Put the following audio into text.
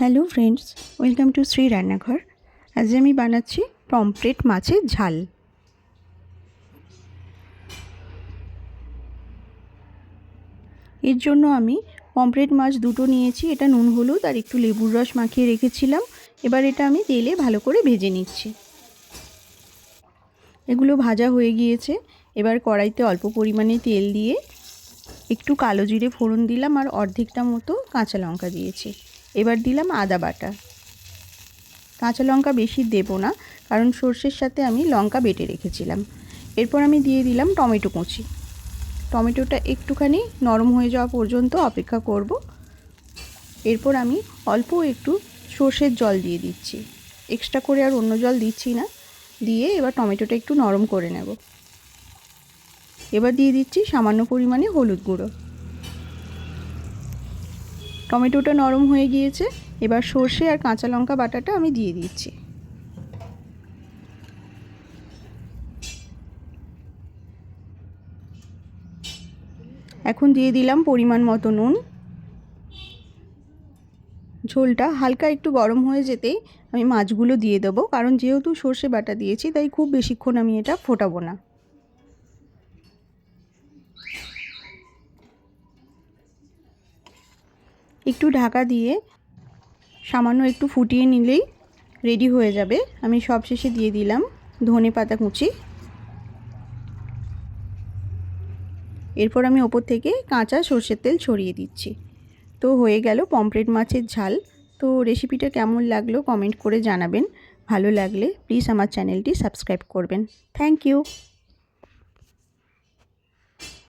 Hello friends, welcome to Shri Rannaghar. আজ আমি বানাচ্ছি পমপ্লেট মাছের ঝাল। এর জন্য আমি পমপ্লেট মাছ দুটো নিয়েছি, এটা নুন, হলুদ আর একটু লেবুর রস মাখিয়ে রেখেছিলাম। এবার এটা আমি তেলে ভালো করে ভেজে নিচ্ছি। এগুলো ভাজা হয়ে গিয়েছে, এবার কড়াইতে অল্প পরিমাণে তেল দিয়ে একটু কালো জিরে ফোড়ন দিলাম আর অর্ধেকটা মতো কাঁচা লঙ্কা দিয়েছি। এবার দিলাম আদা বাটা। কাঁচা লঙ্কা বেশি দেবো না, কারণ সর্ষের সাথে আমি লঙ্কা বেটে রেখেছিলাম। এরপর আমি দিয়ে দিলাম টমেটো কুচি। টমেটোটা একটুখানি নরম হয়ে যাওয়া পর্যন্ত অপেক্ষা করব। এরপর আমি অল্প একটু সর্ষের জল দিয়ে দিচ্ছি। এক্সট্রা করে আর অন্য জল দিচ্ছি না, দিয়ে এবার টমেটোটা একটু নরম করে নেব। এবার দিয়ে দিচ্ছি সামান্য পরিমাণে হলুদ গুঁড়ো। টমেটোটা নরম হয়ে গিয়েছে। এবার সর্ষে আর কাঁচা লঙ্কা বাটাটা আমি দিয়ে দিচ্ছি। এখন দিয়ে দিলাম পরিমাণ মতো নুন। ঝোলটা হালকা একটু গরম হয়ে যেতেই আমি মাছগুলো দিয়ে দেবো, কারণ যেহেতু সর্ষে বাটা দিয়েছি, তাই খুব বেশিক্ষণ আমি এটা ফোটাবো না। একটু ঢাকা দিয়ে সামান্য একটু ফুটিয়ে নিলেই রেডি হয়ে যাবে। আমি সব শেষে দিয়ে দিলাম ধনে পাতা কুচি। এরপর আমি ওপর থেকে কাঁচা সর্ষের তেল ছড়িয়ে দিচ্ছি। তো হয়ে গেল পমফ্রেট মাছের ঝাল। তো রেসিপিটা কেমন লাগল কমেন্ট করে জানাবেন। ভালো লাগলে প্লিজ আমার চ্যানেলটি সাবস্ক্রাইব করবেন। Thank you.